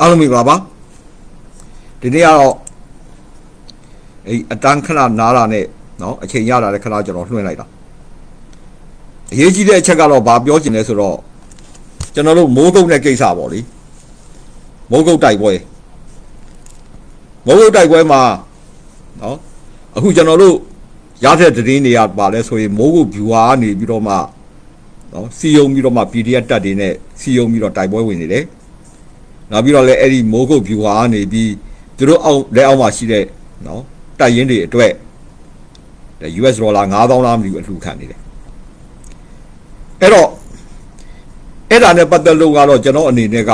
အားလုံးမင်္ဂလာပါဒီနေ့ကတော့အဲ့အတန်းခဏနားလာနဲ့เนาะအချိန်ရတာလည်းခဏကျွန်တော်လွှင့်လိုက်တာအရေးကြီးတဲ့အချက်ကတော့ဘာပြောချင်လဲဆိုတော့ကျွန်တော်တို့မိုးကုတ်တဲ့ကိစ္စပေါ့လေမိုးကုတ်တိုက်ပွဲမိုးကုတ်တိုက်ပွဲမှာเนาะအခုကျွန်တော်တို့ရတဲ့သတင်းတွေကပါလဲဆိုရင်မိုးကုတ် viewer ကနေပြီးတော့မှเนาะစီယုံပြီးတော့မှ PDF တက်တွေနဲ့စီယုံပြီးတော့တိုက်ပွဲဝင်နေတယ် နောက်ပြီးတော့လည်းအဲ့ဒီမိုးကုတ် view ဟာနေပြီးသူတို့အောက်လက်အောက်မှာရှိတဲ့နော်တိုက်ရင်တွေအတွက်ဒါ US ဒေါ်လာ9000လားမသိဘူးအလှူခံနေတယ်အဲ့တော့အဲ့ဒါနဲ့ပတ်သက်လို့ကတော့ကျွန်တော်အနေနဲ့က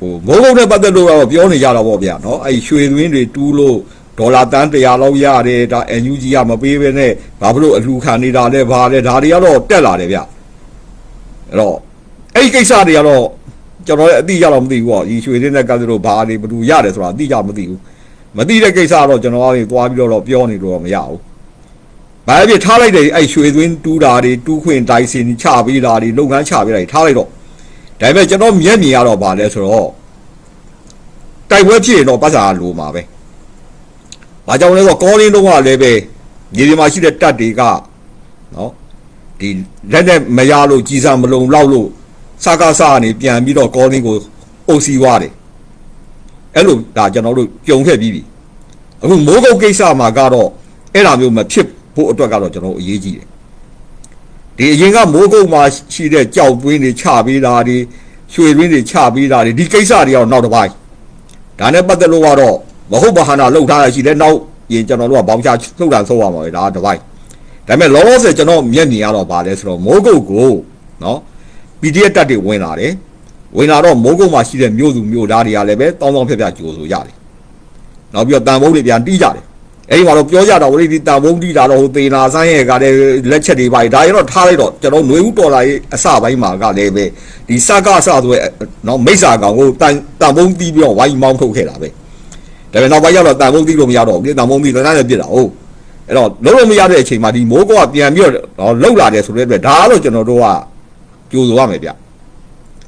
ဟိုမိုးကုတ်နဲ့ပတ်သက်လို့ကတော့ပြောနေကြတာပေါ့ဗျာနော်အဲ့ဒီရွှေသွင်းတွေတူးလို့ဒေါ်လာတန်း100လောက်ရတယ်ဒါ NUG ကမပေးဘဲနဲ့ဘာဖြစ်လို့အလှူခံနေတာလဲဘာလဲဒါတွေကတော့တက်လာတယ်ဗျအဲ့တော့အဲ့ဒီကိစ္စတွေကတော့ ကျွန်တော်လည်းအတိအကျတော့မသိဘူးပေါ့ဒီရွှေရင်းတဲ့ကတ်တို့ဘာတွေဘယ်သူရတယ်ဆိုတာအတိအကျမသိဘူးမသိတဲ့ကိစ္စကတော့ကျွန်တော်ကနေသွားပြီးတော့ပြောနေလို့တော့မရဘူးဘာဖြစ်ထားလိုက်တယ်အဲ့ရွှေသွင်းတူးတာတွေတူးခွင့်တိုင်းစင်ချပေးတာတွေလုပ်ငန်းချပေးတာတွေထားလိုက်တော့ဒါပေမဲ့ကျွန်တော်မျက်မြင်ရတော့ဗာလဲဆိုတော့တိုက်ပွဲဖြစ်ရင်တော့ပတ်စာလိုမှာပဲဘာကြောင့်လဲဆိုတော့ကောလင်းတုံးကလည်းပဲညီဒီမှာရှိတဲ့တပ်တွေကနော်ဒီလက်နဲ့မရလို့ကြီးစားမလုံလောက်လို့ စကားစားကနေပြန်ပြီးတော့ကောလင်းကိုအုပ်စီးွားတယ်အဲ့လိုဒါကျွန်တော်တို့ကြုံခဲ့ပြီးပြီအခုမိုးကုတ်ကိစ္စမှာကတော့အဲ့လိုမျိုးမဖြစ်ဖို့အတွက်ကတော့ကျွန်တော်အရေးကြီးတယ်ဒီအရင်ကမိုးကုတ်မှာရှိတဲ့ကြောက်သွင်းတွေချပေးတာတွေရွှေသွင်းတွေချပေးတာတွေဒီကိစ္စတွေကတော့နောက်တစ်ပိုင်းဒါနဲ့ပတ်သက်လို့ကတော့မဟုတ်ဘာဟာနာလှုပ်ထားရရှိတယ်နောက်ရင်ကျွန်တော်တို့ကဘောင်ချလှုပ်တာဆုံးရမှာပဲဒါတစ်ပိုင်းဒါပေမဲ့လောလောဆယ်ကျွန်တော်မျက်မြင်ရတော့ဗာလဲဆိုတော့မိုးကုတ်ကိုနော် PDF တက်တွေဝင်လာတယ်ဝင်လာတော့မိုးကုတ်မှာရှိတဲ့မြို့သူမြို့သားတွေကလည်းပဲတောင်းတောင်းဖြတ်ဖြတ်ကြိုးဆိုရတယ်နောက်ပြီးတော့တန်ဖုံးတွေပြန်တီးကြတယ်အဲ့ဒီမှာတော့ပြောကြတော့ဝိဒီတန်ဖုံးတီးတာတော့ဟိုသေနာဆိုင်ရဲ့ကလည်းလက်ချက်တွေပါဒါရတော့ထားလိုက်တော့ကျွန်တော်ຫນွေဦးတော်လာရေးအစပိုင်းမှာကလည်းပဲဒီစကားဆဆိုရဲနော်မိစ္ဆာကောင်ကိုတန်တန်ဖုံးတီးပြီးတော့ဝိုင်းမောင်းထုတ်ခဲ့တာပဲဒါပေမဲ့နောက်ပိုင်းရောက်တော့တန်ဖုံးတီးလို့မရတော့ဘူးတန်ဖုံးတီးလည်းလည်းပြစ်တာဟုတ်အဲ့တော့လုံးလုံးမရတဲ့အချိန်မှာဒီမိုးကောကပြန်ပြီးတော့လှုပ်လာတယ်ဆိုတဲ့အတွက်ဒါကတော့ကျွန်တော်တို့က ကြိုးဆိုရမယ်ဗျ။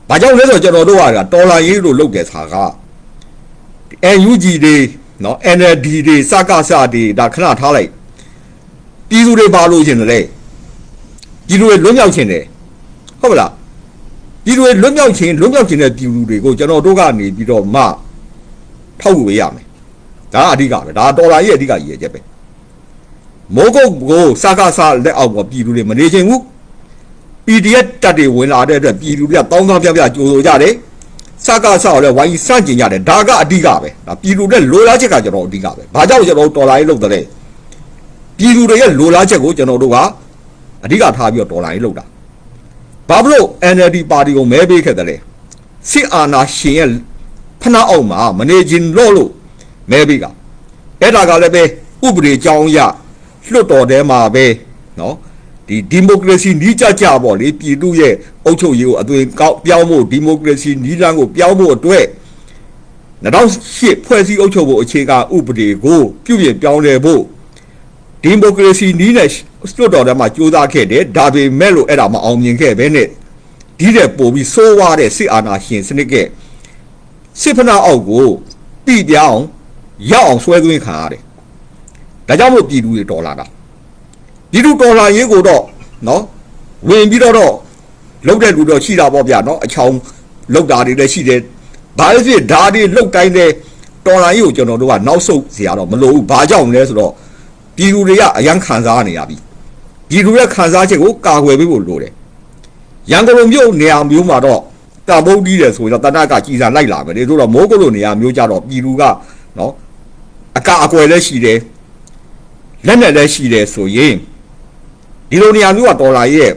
ဘာကြောင့်လဲဆိုတော့ကျွန်တော်တို့ကတော်လာရေးလို့လုပ်တယ်စာက NUG တွေနော် NLD တွေစကစတွေဒါခဏထားလိုက်ပြည်သူတွေဘာလို့ရှင်လဲပြည်သူတွေလွတ်မြောက်ခြင်းတယ်ဟုတ်မလားပြည်သူတွေလွတ်မြောက်ခြင်းလွတ်မြောက်ခြင်းတဲ့ပြည်သူတွေကိုကျွန်တော်တို့ကနေပြီးတော့မှထောက်ဝေရမယ်ဒါအဓိကပဲဒါတော်လာရေးအဓိကရည်ရချက်ပဲမိုးကုတ်ကိုစကစလက်အောက်ပေါ်ပြည်သူတွေမနေချင်ဘူး PDF တပ်တွေဝင်လာတဲ့အတွက်ပြည်သူတွေကတောင်းတပြပြကြိုဆိုကြတယ်စကားဆောက်လဲဝိုင်းစန့်ကျင်ကြတယ်ဒါကအဓိကပဲဒါပြည်သူတွေလိုလားချက်ကကျွန်တော်အဓိကပဲဘာကြောင့်ကျွန်တော်တော်လာရေးလုပ်တယ်ပြည်သူတွေရဲ့လိုလားချက်ကိုကျွန်တော်တို့ကအဓိကထားပြီးတော့တော်လာရေးလုပ်တာဘာဖြစ်လို့ NLD ပါတီကိုမဲပေးခဲ့တယ်လဲစစ်အာဏာရှင်ရဲ့ဖနာအောင်မှာမနေခြင်းလို့လို့မဲပေးကအဲ့ဒါကလည်းပဲဥပဒေကြောင်းရလွတ်တော်ထဲမှာပဲနော် ဒီဒီမိုကရေစီနီးကြကြပေါ့လေပြည်သူရဲ့အုပ်ချုပ်ရေးကိုအသွင်ကောက်ပြောင်းဖို့ဒီမိုကရေစီနီးလမ်းကိုပြောင်းဖို့အတွက်2008ဖွဲ့စည်းအုပ်ချုပ်ဖို့အခြေခံဥပဒေကိုပြုပြင်ပြောင်းလဲဖို့ဒီမိုကရေစီနီးနဲ့စွတ်တော်ထဲမှာကြိုးစားခဲ့တယ်ဒါပေမဲ့လို့အဲ့ဒါမအောင်မြင်ခဲ့ပဲနဲ့ဒီတဲ့ပို့ပြီးစိုးဝါတဲ့စစ်အာဏာရှင်စနစ်ကစစ်ဖနာအောက်ကိုတိပြောင်းရောက်အောင်ဆွဲသွင်းခံရတယ်ဒါကြောင့်မို့ပြည်သူတွေတော်လာတာ ဒီလူတော်လာရေးကိုတော့နော်ဝင်ပြီးတော့တော့လုတ်တဲ့လူတော့ရှိတာပေါ့ဗျာနော်အချောင်းလုတ်တာတွေလည်းရှိတယ်ဘာလို့ဖြစ်ဒါတွေလုတ်တိုင်းလဲတော်လာရေးကိုကျွန်တော်တို့ကနောက်ဆုတ်เสียတော့မလို့ဘူးဘာကြောင့်လဲဆိုတော့ပြည်သူတွေကအယံခံစားနေရပြီပြည်သူရဲ့ခံစားချက်ကိုကာကွယ်ပေးဖို့လိုတယ်ရန်ကုန်လိုမြို့နေရာမျိုးမှာတော့တံပုတ်တီးတယ်ဆိုရင်တော့တနက်ကကြီးစားလိုက်လာမယ်လေဆိုတော့မိုးကုတ်လိုနေရာမျိုးကြတော့ပြည်သူကနော်အကာအကွယ်လည်းရှိတယ်လက်နဲ့လည်းရှိတယ်ဆိုရင် ဒီလိုနေရာမျိုးကဒေါ်လာရဲ့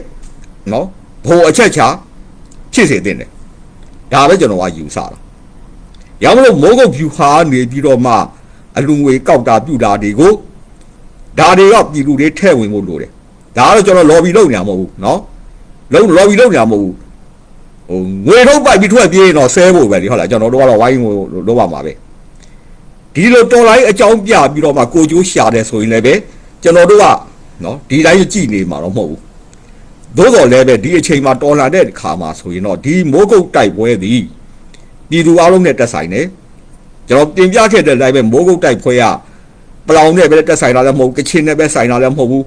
နော်ဘိုအချက်ချာဖြစ်စေတဲ့တယ်ဒါပဲကျွန်တော်ကယူဆတာရမလို့မိုးကုတ်ဖြူဟာနေပြီးတော့မှအလူငွေကောက်တာပြူတာတွေကိုဒါတွေကပြည်လူတွေထဲ့ဝင်ဖို့လိုတယ်ဒါကတော့ကျွန်တော် lobby လုပ်နေမှာမဟုတ်ဘူးနော်လုံး lobby လုပ်နေမှာမဟုတ်ဘူးဟိုငွေထုတ်ပိုက်ပြီးထွက်ပြေးရင်တော့ဆဲဖို့ပဲဒီဟုတ်လားကျွန်တော်တို့ကတော့ဝိုင်းကိုလုပ်ပါမှာပဲဒီလိုတော်လိုင်းအကြောင်းပြပြီးတော့မှကိုကျိုးရှာတယ်ဆိုရင်လည်းပဲကျွန်တော်တို့က နော်ဒီတိုင်းကြည့်နေမှာတော့မဟုတ်ဘူးသို့တော်လည်းပဲဒီအချိန်မှာတော်လာတဲ့ခါမှာဆိုရင်တော့ဒီမိုးကုတ်တိုက်ပွဲသည်ပြည်သူအလုံးနဲ့တက်ဆိုင်တယ်ကျွန်တော်တင်ပြခဲ့တဲ့အတိုင်းပဲမိုးကုတ်တိုက်ဖွဲရပလောင်နဲ့ပဲတက်ဆိုင်တာလည်းမဟုတ်ကချင်နဲ့ပဲဆိုင်တာလည်းမဟုတ်ဘူး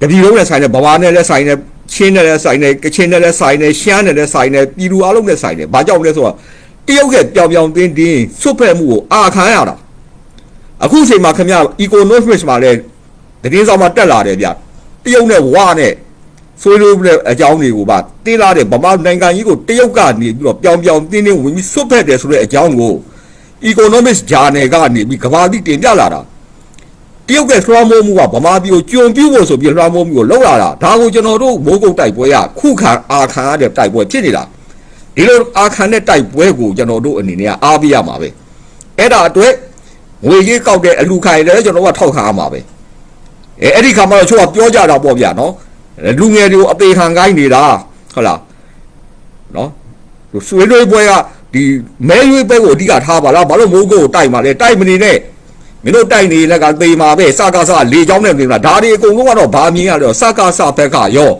တပြည်လုံးနဲ့ဆိုင်တယ်ဗမာနဲ့လည်းဆိုင်တယ်ချင်းနဲ့လည်းဆိုင်တယ်ကချင်နဲ့လည်းဆိုင်တယ်ရှမ်းနဲ့လည်းဆိုင်တယ်ပြည်သူအလုံးနဲ့ဆိုင်တယ်ဘာကြောင့်လဲဆိုတော့တရုတ်ရဲ့ပြောင်ပြောင်တင်းတင်းစွတ်ဖက်မှုကိုအာခံရတာအခုချိန်မှာခင်ဗျ economics မှာလည်း တည်င်းဆောင်မှာတက်လာတယ်ဗျတရုတ်နဲ့ဝါနဲ့ဆွေးနွေးတဲ့အကြောင်းတွေကိုပါတင်းလာတဲ့ဗမာနိုင်ငံကြီးကိုတရုတ်ကနေပြီးတော့ပြောင်ပြောင်တင်းတင်းဝင်ပြီးဆွတ်ဖက်တယ်ဆိုတဲ့အကြောင်းကို economics journal ကနေပြီးကဘာတိတင်ပြလာတာတရုတ်ရဲ့လွှမ်းမိုးမှုကဗမာပြည်ကိုကြုံပြဖို့ဆိုပြီးလွှမ်းမိုးမှုကိုလောက်လာတာဒါကိုကျွန်တော်တို့မိုးကုတ်တိုက်ပွဲရခုခံအာခံရတဲ့တိုက်ပွဲဖြစ်နေတာဒီလိုအာခံတဲ့တိုက်ပွဲကိုကျွန်တော်တို့အနေနဲ့အားပေးရမှာပဲအဲ့ဒါအတွက်ငွေကြီးကောက်တဲ့အလူခိုင်လည်းကျွန်တော်ကထောက်ခံရမှာပဲ အဲအဲ့ဒီခါမှတော့ချို့ကပြောကြတာပေါ့ဗျာနော်လူငယ်တွေကိုအသေးခံခိုင်းနေတာဟုတ်လားနော်ဆွေးနွေးပွဲကဒီမဲရွေးပွဲကိုအဓိကထားပါလားဘာလို့မိုးကိုတိုက်မှာလဲတိုက်မနေနဲ့မင်းတို့တိုက်နေလက်ကသေမှာပဲစကားစလေချောင်းနဲ့သေမှာဒါတွေအကုန်လုံးကတော့ဘာမြင်ရလဲစကားစဘက်ကရော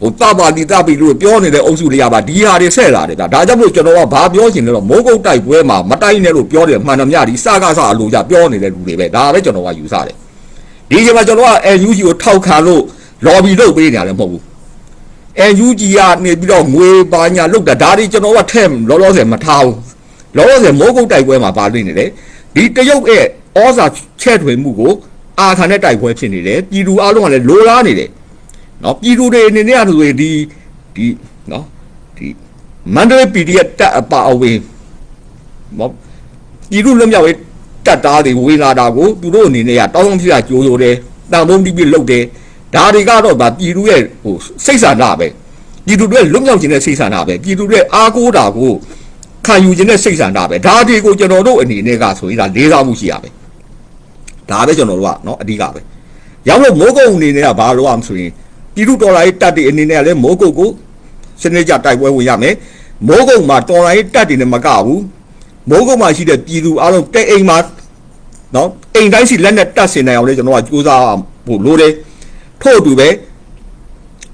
ဟိုတပါတိတပိလို့ပြောနေတဲ့အုပ်စုတွေကပါဒီဟာတွေဆက်လာတယ်ဗျဒါကြောင့်မို့ကျွန်တော်ကဘာပြောချင်လဲတော့မိုးကုတ်တိုက်ပွဲမှာမတိုက်နဲ့လို့ပြောတယ်မှန်တယ်မြဒီစကားစအလိုကြပြောနေတဲ့လူတွေပဲဒါပဲကျွန်တော်ကယူဆတယ် ဒီချိန်မှာကျွန်တော်က NUG ကိုထောက်ခံလို့ lobby လုပ်ပေးနေရတယ်မဟုတ်ဘူး NUG ကနေပြီးတော့ငွေပါညာလုပ်တာဒါတွေကျွန်တော်ကထဲလောလောဆယ်မထားဘူးလောလောဆယ်မိုးကုတ်တိုက်ပွဲမှာပါနေနေတယ်ဒီတရုတ်ရဲ့ဩဇာချဲ့ထွေမှုကိုအာခံတဲ့တိုက်ပွဲဖြစ်နေတယ်ပြည်သူအလုံးကလည်းလိုလားနေတယ်နော်ပြည်သူတွေအနေနဲ့ဆိုရင်ဒီဒီနော်ဒီမန္တလေး PDF တက်အပါအဝင်နော်ပြည်သူလွတ်မြောက်ရေး တက်သားတွေဝေလာတာကိုသူတို့အနေနဲ့ကတောင်းတောင်းဖြစ်တာကြိုးဆိုတယ်တန်ဖိုးတိပြလုပ်တယ်ဒါတွေကတော့ဗာပြည်သူရဲ့ဟိုစိတ်ဆန္ဒပဲပြည်သူတွေလွတ်မြောက်ခြင်းတဲ့စိတ်ဆန္ဒပဲပြည်သူတွေအားကိုးတာကိုခံယူခြင်းတဲ့စိတ်ဆန္ဒပဲဒါတွေကိုကျွန်တော်တို့အနေနဲ့ကဆိုရင်ဒါလေးစားမှုရှိရပဲဒါပဲကျွန်တော်တို့ကเนาะအဓိကပဲရောက်လို့မိုးကုတ်အနေနဲ့ကဘာလို့အောင်ဆိုရင်ပြည်သူတော်လာရေးတက်တွေအနေနဲ့ကလည်းမိုးကုတ်ကိုစနစ်ကြတိုက်ပွဲဝင်ရမယ်မိုးကုတ်မှာတော်လာရေးတက်တွေနဲ့မကဘူးမိုးကုတ်မှာရှိတဲ့ပြည်သူအားလုံးတဲ့အိမ်မှာ နော်အိမ်တိုင်းစီလက်နဲ့တတ်ဆင်နိုင်အောင်လေကျွန်တော်ကစူးစမ်းဖို့လိုတယ်ထို့အတူပဲ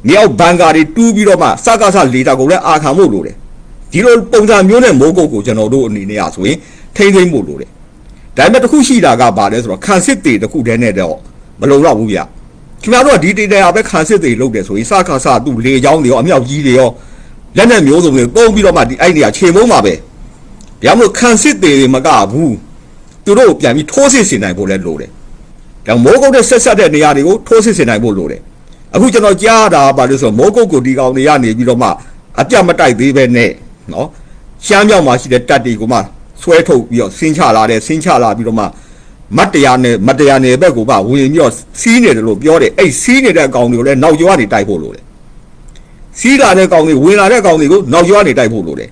မြောက်ဘန်ကာတွေတူးပြီးတော့မှစကားစလေတာကိုလည်းအာခံဖို့လိုတယ်ဒီလိုပုံစံမျိုးနဲ့မိုးကုတ်ကိုကျွန်တော်တို့အနေနဲ့อ่ะဆိုရင်ထိမ့်သိမ့်ဖို့လိုတယ်ဒါပေမဲ့တခုရှိတာကဘာလဲဆိုတော့ခံစစ်တေတခုတည်းနဲ့တော့မလုံတော့ဘူးဗျခင်ဗျားတို့ကဒီတေတရားပဲခံစစ်တေလုပ်တယ်ဆိုရင်စကားစသူ့လေချောင်းတွေရောအမြောက်ကြီးတွေရောလက်နဲ့မျိုးစုံတွေပုံပြီးတော့မှဒီအဲ့ဒီနေရာခြေမုံးမှာပဲဒါမှမဟုတ်ခံစစ်တေတွေမကဘူး သူတို့ကိုပြန်ပြီးထိုးစစ်ဆင်နိုင်ဖို့လည်းလိုတယ်ဒါမိုးကုတ်တဲ့ဆက်ဆက်တဲ့နေရာတွေကိုထိုးစစ်ဆင်နိုင်ဖို့လိုတယ်အခုကျွန်တော်ကြားတာပါလို့ဆိုမိုးကုတ်ကိုဒီကောင်တွေကနေပြီးတော့မှအပြတ်မတိုက်သေးပဲနဲ့နော်ရှမ်းမြောက်မှာရှိတဲ့တပ်တွေကိုမှဆွဲထုတ်ပြီးတော့ဆင်းချလာတယ်ဆင်းချလာပြီးတော့မှမတ်တရားနဲ့မတ်တရားနယ်ဘက်ကိုပါဝင်ပြီးတော့စီးနေတယ်လို့ပြောတယ်အဲ့စီးနေတဲ့အကောင်တွေကိုလည်းနောက်ကျောကနေတိုက်ဖို့လိုတယ်စီးလာတဲ့ကောင်တွေဝင်လာတဲ့ကောင်တွေကိုနောက်ကျောကနေတိုက်ဖို့လိုတယ်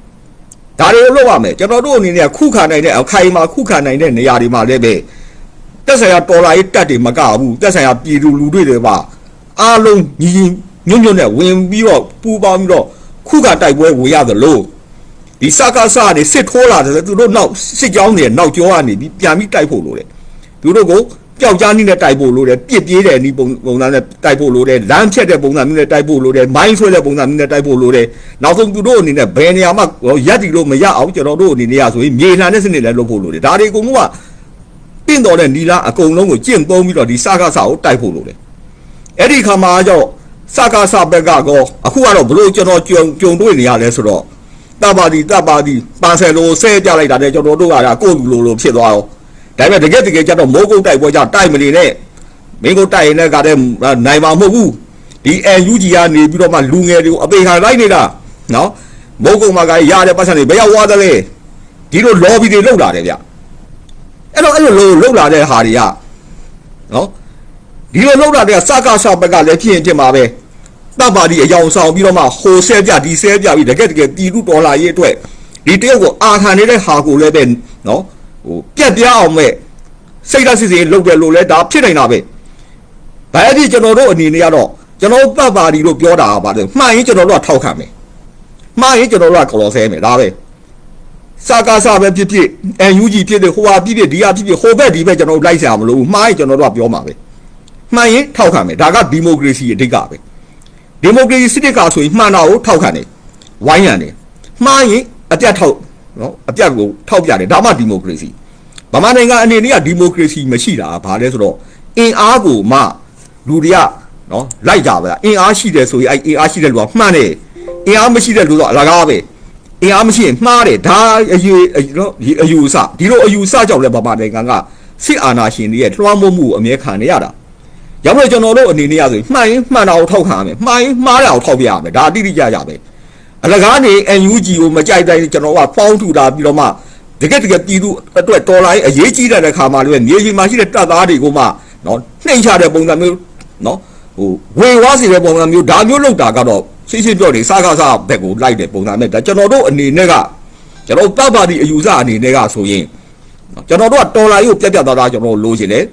ဒါတွေကိုလုပ်ရမယ်ကျွန်တော်တို့အနေနဲ့ခုခံနိုင်တဲ့အခိုင်အမာခုခံနိုင်တဲ့နေရာတွေမှာလည်းပဲတက်ဆိုင်ရာတော်လာရေးတက်တွေမကဘူးတက်ဆိုင်ရာပြည်သူလူတွေတွေပါအားလုံးညီညွတ်ညွတ်နဲ့ဝင်ပြီးတော့ပူပေါင်းပြီးတော့ခုခံတိုက်ပွဲဝင်ရသလိုဒီစကားစနေစစ်ထိုးလာတယ်သူတို့နောက်စစ်ကြောင်းတွေနောက်ကျောကနေပြီးပြန်ပြီးတိုက်ဖို့လိုတယ်သူတို့ကို ပျောက်ကြားနည်းနဲ့တိုက်ဖို့လိုတယ်ပြစ်ပြေးတဲ့နည်းပုံပုံစံနဲ့တိုက်ဖို့လိုတယ်လမ်းဖြတ်တဲ့ပုံစံမျိုးနဲ့တိုက်ဖို့လိုတယ်မိုင်းဆွဲတဲ့ပုံစံမျိုးနဲ့တိုက်ဖို့လိုတယ်နောက်ဆုံးသူတို့အနေနဲ့ဘယ်နေရာမှရက်တီလို့မရအောင်ကျွန်တော်တို့အနေနဲ့ရဆိုရင်မြေလှန်တဲ့စနစ်လည်းလုပ်ဖို့လိုတယ်ဒါတွေအကုန်လုံးကတင့်တော်တဲ့နီလာအကုန်လုံးကိုကျင့်သုံးပြီးတော့ဒီစကားစကိုတိုက်ဖို့လိုတယ်အဲ့ဒီခါမှာကျတော့စကားစဘက်ကကောအခုကတော့ဘလို့ကျွန်တော်ကြုံကြုံတွေ့နေရလဲဆိုတော့တပါတီတပါတီပန်ဆယ်လိုဆဲကြလိုက်တာတဲ့ကျွန်တော်တို့ကကိုယ်လူလိုလိုဖြစ်သွားတော့ ဒါပေမဲ့တကယ်တကယ်ကျတော့မိုးကုတ်တိုက်ပွဲကြတိုက်မနေနဲ့မင်းကုတ်တိုက်ရင်လည်းကတဲ့နိုင်မှာမဟုတ်ဘူးဒီ NUG ကနေပြီးတော့မှလူငယ်တွေကိုအပေခံလိုက်နေတာနော်မိုးကုတ်မှာကရတဲ့ပတ်စံတွေဘယ်ရောက်သွားသလဲဒီလို lobby တွေလောက်လာတယ်ဗျအဲ့တော့အဲ့လိုလောက်လာတဲ့ဟာတွေကနော်ဒီလိုလောက်လာတဲ့စကားဆောက်ဘက်ကလည်းဖြစ်ရင်ဖြစ်မှာပဲတပ်ပါတီအယောင်ဆောင်ပြီးတော့မှဟိုဆဲပြဒီဆဲပြပြီးတကယ်တကယ်ပြည်သူတော်လာရေးအတွက်ဒီတယောက်ကိုအာခံနေတဲ့ဟာကိုလည်းပဲနော် ဟိုပြက်ပြားအောင်မဲ့စိတ်ဓာတ်စစ်စစ်လုပ်တယ်လို့လဲဒါဖြစ်နေတာပဲဘာဖြစ်ကျွန်တော်တို့အနေနဲ့ကတော့ကျွန်တော်တပ်ပါတီလို့ပြောတာပါလေမှန်ရင်ကျွန်တော်တို့ကထောက်ခံမယ်မှားရင်ကျွန်တော်တို့ကကလော်ဆဲမယ်ဒါပဲစကားစပဲဖြစ်ဖြစ် NUG ဖြစ်တဲ့ဟိုဟာဖြစ်ဖြစ်ဒီဟာဖြစ်ဖြစ်ဟိုဘက်ဒီဘက်ကျွန်တော်တို့လိုက်ဆရာမလို့မှားရင်ကျွန်တော်တို့ကပြောမှာပဲမှန်ရင်ထောက်ခံမယ်ဒါကဒီမိုကရေစီအဓိကပဲဒီမိုကရေစီစစ်တပ်ကဆိုရင်မှန်တာကိုထောက်ခံတယ်ဝိုင်းရံတယ်မှားရင်အပြတ်ထောက် နော်အပြတ်ကိုထောက်ပြတယ်ဒါမှဒီမိုကရေစီဗမာနိုင်ငံအနေနဲ့ကဒီမိုကရေစီမရှိတာဘာလဲဆိုတော့အင်အားကိုမှလူတွေကနော်လိုက်ကြပါလားအင်အားရှိတယ်ဆိုရင်အဲ့အင်အားရှိတဲ့လူကမှန်တယ်အင်အားမရှိတဲ့လူတော့အလကားပဲအင်အားမရှိရင်မှားတယ်ဒါအယူနော်ဒီအယူအဆဒီလိုအယူအဆကြောင့်လည်းဗမာနိုင်ငံကစစ်အာဏာရှင်တွေရဲ့လွှမ်းမိုးမှုကိုအမြဲခံနေရတာရောက်လို့ကျွန်တော်တို့အနေနဲ့ရဆိုရင်မှန်ရင်မှန်တာကိုထောက်ခံရမယ်မှန်ရင်မှားတာကိုထောက်ပြရမယ်ဒါအတိအကျကြပဲ အလကားနေ NUG ကိုမကြိုက်တိုင်းကျွန်တော်ကဖောင်းထူတာပြီးတော့မှတကယ်တကယ်ပြည်သူအတွက်တော်လိုင်းအရေးကြီးတဲ့ခါမှလည်းမြေကြီးမှာရှိတဲ့တပ်သားတွေကိုမှနော်နှိမ့်ချတဲ့ပုံစံမျိုးနော်ဟိုဝေဝါးစီတဲ့ပုံစံမျိုးဒါမျိုးလောက်တာကတော့ရှင်းရှင်းပြောတယ်စားကားစားဘက်ကိုလိုက်တဲ့ပုံစံနဲ့ဒါကျွန်တော်တို့အနေနဲ့ကကျွန်တော်တပ်ပါတီအယူဆအနေနဲ့ကဆိုရင်နော်ကျွန်တော်တို့ကတော်လာရေးကိုပြက်ပြက်သားသားကျွန်တော်တို့လိုချင်တယ်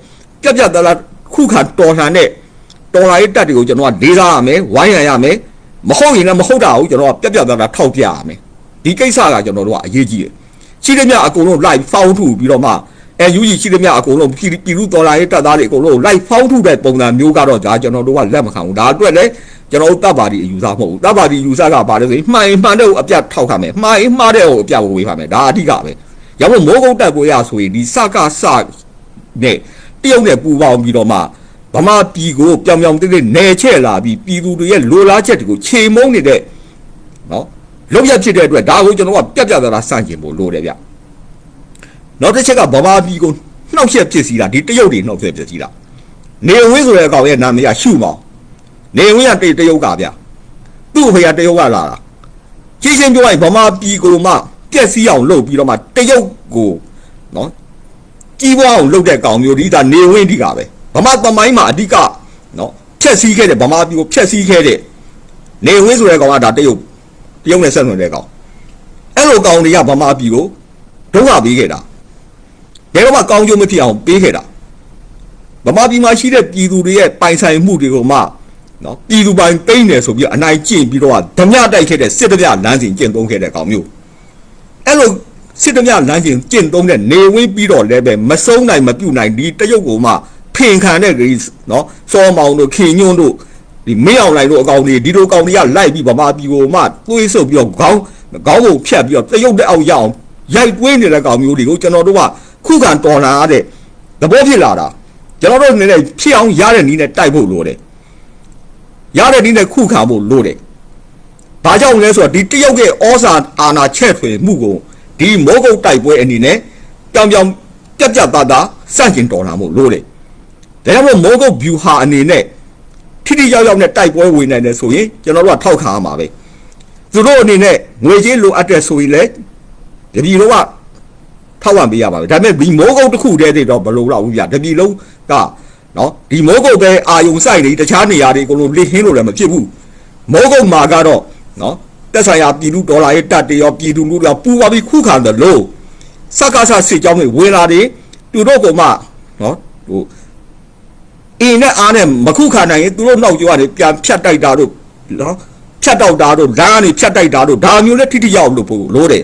ပြက်ပြက်သားသားခုခံတော်လှန်တဲ့တော်လာရေးတက်တွေကိုကျွန်တော်ကလေးစားရမယ်ဝိုင်းရံရမယ် မဟုတ်ရင်လည်းမဟုတ်တာကိုကျွန်တော်ကပြက်ပြက်သားသားထောက်ပြရမယ်ဒီကိစ္စကကျွန်တော်တို့ကအရေးကြီးတယ်ရှိသမျှအကုန်လုံး live ဖောင်းထုပြီးတော့မှအဲယူကြီးရှိသမျှအကုန်လုံးပြည်ပြည်လူတော်လာရေးတက်သားတွေအကုန်လုံး live ဖောင်းထုတဲ့ပုံစံမျိုးကတော့ဒါကျွန်တော်တို့ကလက်မခံဘူးဒါအတွက်လည်းကျွန်တော်တို့တပ်ပါတီအယူဆမဟုတ်ဘူးတပ်ပါတီယူဆကဘာလဲဆိုရင်မှန်ရင်မှန်တဲ့ကိုအပြတ်ထောက်ခံမယ်မှားရင်မှားတဲ့ကိုအပြတ်ဝေးပါမယ်ဒါအဓိကပဲရမို့မိုးကုတ်တက်ပွဲရဆိုရင်ဒီစကစနဲ့တရုတ်နဲ့ပူပေါင်းပြီးတော့မှ ဗမာပြည်ကိုပြောင်ပြောင်တိတိနယ်ချဲ့လာပြီးပြည်သူတွေရဲ့လိုလားချက်တွေကိုခြေမုံနေတဲ့နော်လောက်ရဖြစ်တဲ့အတွက်ဒါကိုကျွန်တော်ကပြက်ပြက်သားသားစန့်ကျင်ဖို့လိုတယ်ဗျနောက်တစ်ချက်ကဗမာပြည်ကိုနှောက်ယှက်ဖြစ်စီတာဒီတရုတ်တွေနှောက်ယှက်ဖြစ်စီတာနေဝင်းဆိုတဲ့အကောင်ရဲ့နာမည်ကရှုမောင်နေဝင်းကတရုတ်ကဗျသူ့အဖေကတရုတ်ကလာတာကြီးချင်းပြောလိုက်ဗမာပြည်ကိုမှပြက်စီးအောင်လုပ်ပြီးတော့မှတရုတ်ကိုနော်ကြီးပွားအောင်လုပ်တဲ့ကောင်မျိုးဒီဒါနေဝင်းဒီကပဲ ဗမာသမိုင်းမှာအဓိကနော်ဖြက်စီးခဲ့တဲ့ဗမာပြည်ကိုဖြက်စီးခဲ့တဲ့နေဝင်းဆိုတဲ့ကောင်ကဒါတရုတ်တရုတ်နဲ့ဆက်နွယ်တဲ့ကောင်အဲ့လိုကောင်တွေကဗမာပြည်ကိုဒုက္ခပေးခဲ့တာဘယ်တော့မှကောင်းကျိုးမဖြစ်အောင်ပေးခဲ့တာဗမာပြည်မှာရှိတဲ့ပြည်သူတွေရဲ့ပိုင်ဆိုင်မှုတွေကိုမှနော်ပြည်သူပိုင်သိမ့်တယ်ဆိုပြီးအနိုင်ကျင့်ပြီးတော့ဓမြတိုက်ခဲ့တဲ့စစ်တပြလမ်းစဉ်ကျင့်သုံးခဲ့တဲ့ကောင်မျိုးအဲ့လိုစစ်တပြလမ်းစဉ်ကျင့်သုံးတဲ့နေဝင်းပြီးတော့လည်းပဲမဆုံးနိုင်မပြုတ်နိုင်ဒီတရုတ်ကိုမှ ဖင်ခံတဲ့ကြီးနော်စောမောင်တို့ခင်ညွန်းတို့ဒီမင်းအောင်လိုက်တို့အကောင်တွေဒီလိုကောင်တွေကလိုက်ပြီးဗမာပြည်ကိုမှတွေးဆုပ်ပြီးတော့ခေါင်းခေါင်းကိုဖြတ်ပြီးတော့တရုတ်တဲ့အောက်ရအောင်ရိုက်တွေးနေတဲ့ကောင်မျိုးတွေကိုကျွန်တော်တို့ကခုခံတော်လှန်ရတဲ့သဘောဖြစ်လာတာကျွန်တော်တို့အနေနဲ့ဖြစ်အောင်ရတဲ့နည်းနဲ့တိုက်ဖို့လိုတယ်ရတဲ့ဒီနဲ့ခုခံဖို့လိုတယ်။ဘာကြောင့်လဲဆိုတော့ဒီတရုတ်ရဲ့ဩဇာအာဏာချဲ့ထွေမှုကိုဒီမိုးကုတ်တိုက်ပွဲအနေနဲ့တောင်ပြောင်ပြက်ပြက်သားသားစန့်ကျင်တော်လာမှုလိုတယ်။ ဒါကြောင့်မို့မိုးကုတ် view ဟာအနေနဲ့ထိထိရောက်ရောက်နဲ့တိုက်ပွဲဝင်နိုင်တယ်ဆိုရင်ကျွန်တော်တို့ကထောက်ခံရမှာပဲ။သူတို့အနေနဲ့ငွေကြေးလိုအပ်တဲ့ဆိုရင်လည်းတပြည်လုံးကထောက်ပံ့ပေးရပါပဲ။ဒါပေမဲ့ဒီမိုးကုတ်တစ်ခုတည်းတည်းတော့မလိုတော့ဘူးဗျ။တပြည်လုံးကနော်ဒီမိုးကုတ်ပဲအာယုံဆိုင်နေတခြားနေရာတွေအကုန်လုံးလိဟင်းလို့လည်းမဖြစ်ဘူးမိုးကုတ်မှာကတော့နော်တက်ဆိုင်ရာပြည်သူဒေါ်လာရဲ့တက်တရောပြည်သူလူတွေကပူပါပြီးခုခံတယ်လို့စက္ကစစစ်ကြောင်းတွေဝင်လာတယ်သူတို့ကမှနော်ဟို အင်းနဲ့အားနဲ့မခုခံနိုင်ရင်သူတို့နောက်ကျောကနေပြန်ဖြတ်တိုက်တာတို့နော်ဖြတ်တောက်တာတို့လမ်းကနေဖြတ်တိုက်တာတို့ဒါမျိုးနဲ့ထိထိရောက်လို့ပို့လို့တယ်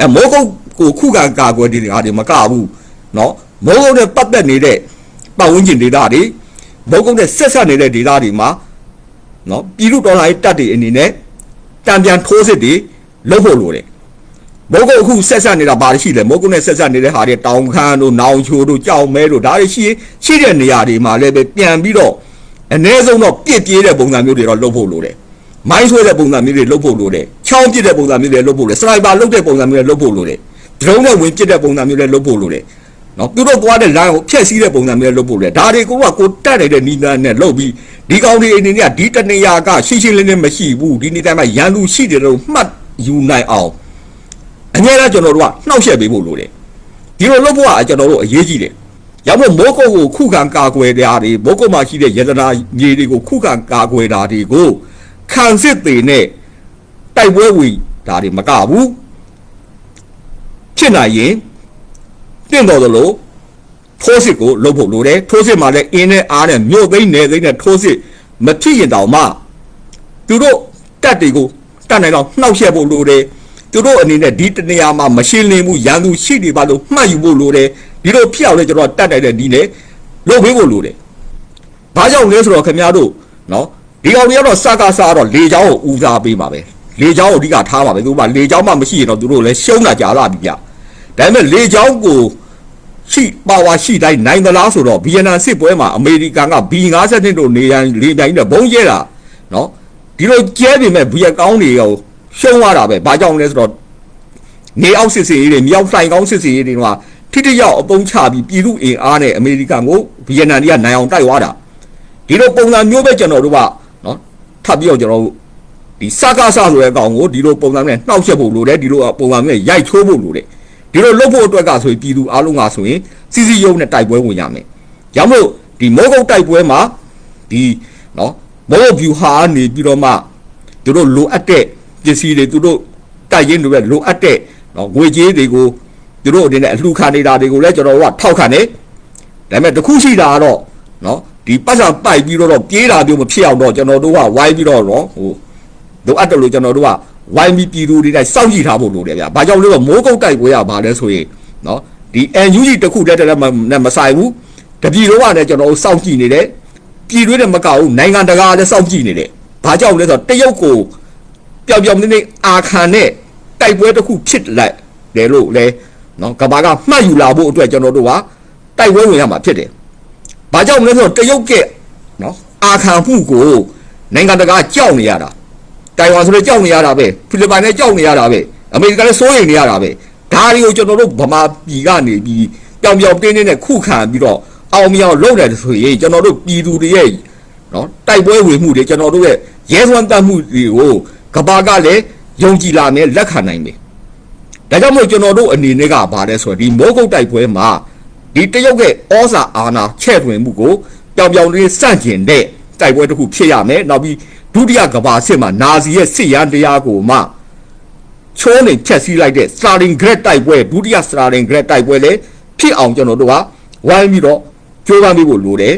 အဲမိုးကုတ်ကိုခုခံကာကွယ်တဲ့နေရာတွေမကဘူးနော်မိုးကုတ်နဲ့ပတ်သက်နေတဲ့ပတ်ဝန်းကျင်ဒေသတွေဘုံကုန်းနဲ့ဆက်ဆက်နေတဲ့ဒေသတွေမှာနော်ပြည်သူတော်လှန်ရေးတပ်တွေအနေနဲ့တံပြန်ထိုးစစ်တွေလုပ်ဖို့လိုတယ် ဘုံကုန်းအခုဆက်ဆက်နေတာဘာတွေရှိလဲဘုံကုန်းနဲ့ဆက်ဆက်နေတဲ့ဟာတွေတောင်ခမ်းတို့နောင်ချိုတို့ကြောက်မဲတို့ဒါတွေရှိရှိတဲ့နေရာတွေမှာလည်းပဲပြန်ပြီးတော့အ ਨੇ ဆုံးတော့ပြစ်ပြေးတဲ့ပုံစံမျိုးတွေတော့လုပ်ဖို့လိုတယ်မိုင်းဆွဲတဲ့ပုံစံမျိုးတွေလုပ်ဖို့လိုတယ်ချောင်းပစ်တဲ့ပုံစံမျိုးတွေလုပ်ဖို့လိုတယ်စနိုက်ပါလုပ်တဲ့ပုံစံမျိုးတွေလုပ်ဖို့လိုတယ်ဒရုန်းနဲ့ဝင်ပစ်တဲ့ပုံစံမျိုးတွေလုပ်ဖို့လိုတယ်နော်သူတို့သွားတဲ့လမ်းကိုဖျက်ဆီးတဲ့ပုံစံမျိုးလုပ်ဖို့လေဒါတွေကိုကကိုတက်နေတဲ့နီလန်းနဲ့လုပ်ပြီးဒီကောင်တွေအနေနဲ့ကဒီတနေရာကရှင်းရှင်းလင်းလင်းမရှိဘူးဒီနေ့တိုင်းမှာရန်သူရှိတယ်လို့မှတ်ယူနိုင်အောင် အများအားကျွန်တော်တို့ကနှောက်ယှက်ပေးဖို့လိုတယ်ဒီလိုလုပ်ဖို့ကကျွန်တော်တို့အရေးကြီးတယ်ရောက်မို့မိုးကုတ်ကိုခုခံကာကွယ်တာတွေမိုးကုတ်မှာရှိတဲ့ရတနာမြေတွေကိုခုခံကာကွယ်တာတွေကိုခံစစ်တွေနဲ့တိုက်ပွဲဝင်တာတွေမကဘူးဖြစ်နိုင်ရင်တင့်တော်သလိုထိုးစစ်ကိုလုပ်ဖို့လိုတယ်ထိုးစစ်မှာလည်းအင်းနဲ့အားနဲ့မြို့သိမ်းနယ်သိမ်းနဲ့ထိုးစစ်မဖြစ်ရင်တောင်မှသူတို့တက်တွေကိုတတ်နိုင်တော့နှောက်ယှက်ဖို့လိုတယ် သူတို့အနေနဲ့ဒီတနေရာမှာမရှင်းလင်းမှုရန်သူရှိနေပါလို့မှတ်ယူဖို့လိုတယ်ဒီလိုဖြစ်အောင်လည်းကျွန်တော်တတ်နိုင်တဲ့ဒီနဲ့လုပ်ပေးဖို့လိုတယ်ဘာကြောင့်လဲဆိုတော့ခင်ဗျားတို့နော်ဒီကောင်တွေကတော့စကားစားတော့လေချောင်းကိုဦးစားပေးပါပဲလေချောင်းကိုအဓိကထားပါပဲသူကလေချောင်းမှမရှိရင်တော့သူတို့လည်းရှုံးတာကြာလာပြီဗျဒါပေမဲ့လေချောင်းကိုရှိပါဝါရှိတိုင်းနိုင်သလားဆိုတော့ဗီယက်နမ်စစ်ပွဲမှာအမေရိကန်က B52 တို့နေရန်လေပြိုင်နဲ့ဘုံကျဲတာနော်ဒီလိုကျဲနေမဲ့ဗီယက်ကောင်းတွေ ရောရှုံးသွားတာပဲဘာကြောင့်လဲဆိုတော့နေအောက်စစ်စီရေးတွေမြောက်တိုင်ကောင်းစစ်စီရေးတွေမှာထိတိရောက်အပုံချပြီးပြည်သူအင်အားနဲ့အမေရိကန်ကိုဗီယက်နမ်တွေကနိုင်အောင်တိုက်သွားတာဒီလိုပုံစံမျိုးပဲကျွန်တော်တို့ကနော်ထပ်ပြီးတော့ကျွန်တော်တို့ဒီစကားဆဆိုတဲ့အကောင်ကိုဒီလိုပုံစံနဲ့နှောက်ရက်ဖို့လိုတယ်ဒီလိုပုံစံနဲ့ရိုက်ချိုးဖို့လိုတယ်ဒီလိုလုပ်ဖို့အတွက်ကဆိုရင်ပြည်သူအားလုံးကဆိုရင်စီစီရုံနဲ့တိုက်ပွဲဝင်ရမယ်။ကြောင့်မို့ဒီမိုးကုတ်တိုက်ပွဲမှာဒီနော်မိုးဗျူဟာနေပြီးတော့မှသူတို့လိုအပ်တဲ့ ပစ္စည်းတွေသူတို့တိုက်ရင်တွေလိုအပ်တဲ့နော်ငွေကြေးတွေကိုသူတို့အနေနဲ့အလှခံနေတာတွေကိုလည်းကျွန်တော်တို့ကထောက်ခံတယ်။ဒါပေမဲ့တစ်ခုရှိတာကတော့နော်ဒီပတ်စံပိုက်ပြီးတော့ပြေးတာမျိုးမဖြစ်အောင်တော့ကျွန်တော်တို့ကဝိုင်းပြီးတော့နော်ဟိုလိုအပ်တယ်လို့ကျွန်တော်တို့ကဝိုင်းပြီးပြည်သူတွေတိုင်းစောင့်ကြည့်ထားဖို့လိုတယ်ဗျာ။ဘာကြောင့်လဲဆိုတော့မိုးကုတ်တိုက်ပွဲရပါလဲဆိုရင်နော်ဒီ NUG တစ်ခုတည်းတည်းမနဲ့မဆိုင်ဘူး။တပြည်လုံးကလည်းကျွန်တော်တို့စောင့်ကြည့်နေတယ်။ပြည်တွင်းနဲ့မကဘူးနိုင်ငံတကာလည်းစောင့်ကြည့်နေတယ်။ဘာကြောင့်လဲဆိုတော့တရုတ်ကို ပျောက်ပျောက်နေနေအာခံနဲ့တိုက်ပွဲတစ်ခုဖြစ်လိုက်တယ်လို့လဲနော်ကဘာကမှတ်ယူလာဖို့အတွက်ကျွန်တော်တို့ကတိုက်ပွဲဝင်ရမှာဖြစ်တယ်။ဘာကြောင့်လဲဆိုတော့တရုတ်ကနော်အာခံမှုကိုနိုင်ငံတကာကြောက်နေရတာတိုင်ဝမ်ဆိုလည်းကြောက်နေရတာပဲဖိလစ်ပိုင်လည်းကြောက်နေရတာပဲအမေရိကန်လည်းစိုးရိမ်နေရတာပဲဒါတွေကိုကျွန်တော်တို့ဗမာပြည်ကနေပြီးပြောင်ပြောင်တင်းတင်းနဲ့ခုခံပြီးတော့အောင်မြောင်လုပ်တယ်ဆိုရင်ကျွန်တော်တို့ပြည်သူတွေရဲ့နော်တိုက်ပွဲဝင်မှုတွေကျွန်တော်တို့ရဲ့ရဲစွမ်းတတ်မှုတွေကို ကဘာကလည်းယုံကြည်လာမယ်လက်ခံနိုင်မယ်ဒါကြောင့်မို့ကျွန်တော်တို့အနေနဲ့ကဗါလဲဆိုတော့ဒီမိုးကုတ်တိုက်ပွဲမှာဒီတရုတ်ရဲ့ဩဇာအာဏာချဲ့ထွင်မှုကိုပြောင်ပြောင်လေးစန့်ကျင်တဲ့တိုက်ပွဲတစ်ခုဖြစ်ရမယ်နောက်ပြီးဒုတိယကမ္ဘာစစ်မှာနာဇီရဲ့စစ်ရန်တရားကိုမှချိုးနေဖြတ်စည်းလိုက်တဲ့ Stalingrad တိုက်ပွဲဒုတိယ Stalingrad တိုက်ပွဲလည်းဖြစ်အောင်ကျွန်တော်တို့ကဝိုင်းပြီးတော့ကြိုးပမ်းပြီးဖို့လိုတယ်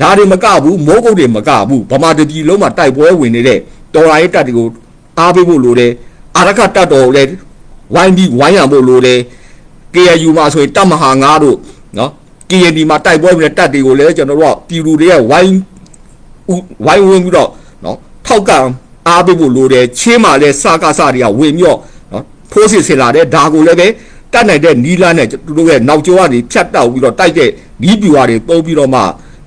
ဒါတွေမကဘူးမိုးကုတ်တွေမကဘူးဗမာတပြည်လုံးမှာတိုက်ပွဲဝင်နေတဲ့ တော်ရိုင်းတပ်တွေကိုအားပေးဖို့လိုတယ်အာရခတပ်တော်ကိုလည်းဝိုင်းပြီးဝိုင်းရဖို့လိုတယ် KNU မှာဆိုရင်တပ်မဟာ9တို့နော် KND မှာတိုက်ပွဲဝင်တဲ့တပ်တွေကိုလည်းကျွန်တော်တို့ကပြည်သူတွေကဝိုင်းဥဝိုင်းဝန်းပြီးတော့နော်ထောက်ကံအားပေးဖို့လိုတယ်ချင်းမှာလည်းစကားစတွေကဝင်မြော့နော်ဖိုးစစ်ဆင်လာတဲ့ဒါကိုလည်းပဲတတ်နိုင်တဲ့နီလာနဲ့သူတို့ရဲ့နောက်ကျောကနေဖြတ်တောက်ပြီးတော့တိုက်တဲ့နီးပြူဟာတွေပုံပြီးတော့မှ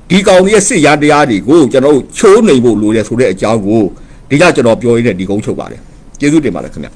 ဒီကောင်ကြီးရဲ့စစ်ရန်တရားတွေကိုကျွန်တော်တို့ချိုးနှိမ်ဖို့လိုတယ်ဆိုတဲ့အကြောင်းကို ဒီကကျွန်တော်ပြောရင်းနဲ့ဒီကုန်းချုပ်ပါတယ်ကျေးဇူးတင်ပါတယ်ခင်ဗျ